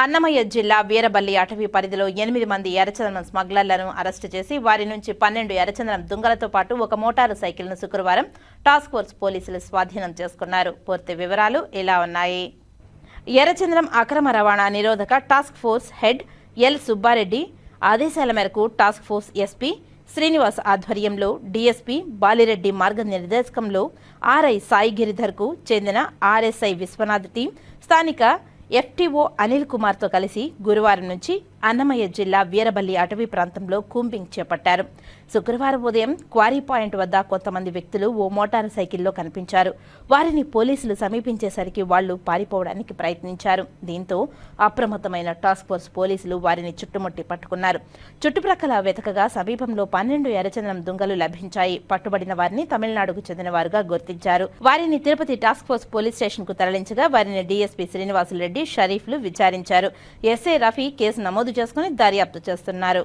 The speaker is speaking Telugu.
అన్నమయ్య జిల్లా వీరబల్లి అటవీ పరిధిలో ఎనిమిది మంది ఎర్రచందనం స్మగ్లర్లను అరెస్టు చేసి వారి నుంచి పన్నెండు ఎర్రచందనం దుంగలతో పాటు ఒక మోటారు సైకిల్ను శుక్రవారం టాస్క్ ఫోర్స్ పోలీసులు స్వాధీనం చేసుకున్నారు. పూర్తి వివరాలు ఇలా ఉన్నాయి. ఎర్రచంద్రం అక్రమ రవాణా నిరోధక task force head L Subbareddy ఆదేశాల మేరకు టాస్క్ ఫోర్స్ ఎస్పీ శ్రీనివాస్ ఆధ్వర్యంలో డీఎస్పీ బాలిరెడ్డి మార్గనిర్దేశకంలో ఆర్ఐ సాయి గిరిధర్కు చెందిన ఆర్ఎస్ఐ విశ్వనాథ్ టీం స్థానిక ఎఫ్టీఓ అనిల్ కుమార్తో కలిసి గురువారం నుంచి అన్నమయ్య జిల్లా వీరబల్లి అటవీ ప్రాంతంలో కూంబింగ్ చేపట్టారు. శుక్రవారం ఉదయం క్వారీ పాయింట్ వద్ద కొంతమంది వ్యక్తులు ఓ మోటారు సైకిల్లో కనిపించారు. వారిని పోలీసులు సమీపించేసరికి వాళ్ళు పారిపోవడానికి ప్రయత్నించారు. దీంతో అప్రమత్తమైన టాస్క్ ఫోర్స్ పోలీసులు వారిని చుట్టుముట్టి పట్టుకున్నారు. చుట్టుప్రక్కల వెతకగా సమీపంలో పన్నెండు ఎర్రచందనం దుంగలు లభించాయి. పట్టుబడిన వారిని తమిళనాడుకు చెందిన వారుగా గుర్తించారు. వారిని తిరుపతి టాస్క్ ఫోర్స్ పోలీస్ స్టేషన్కు తరలించగా వారిని డీఎస్పీ శ్రీనివాసులరెడ్డి షరీఫ్లు విచారించారు. ఎస్ఐ రఫీ కేసు నమోదు చేసుకుని దర్యాప్తు చేస్తున్నారు.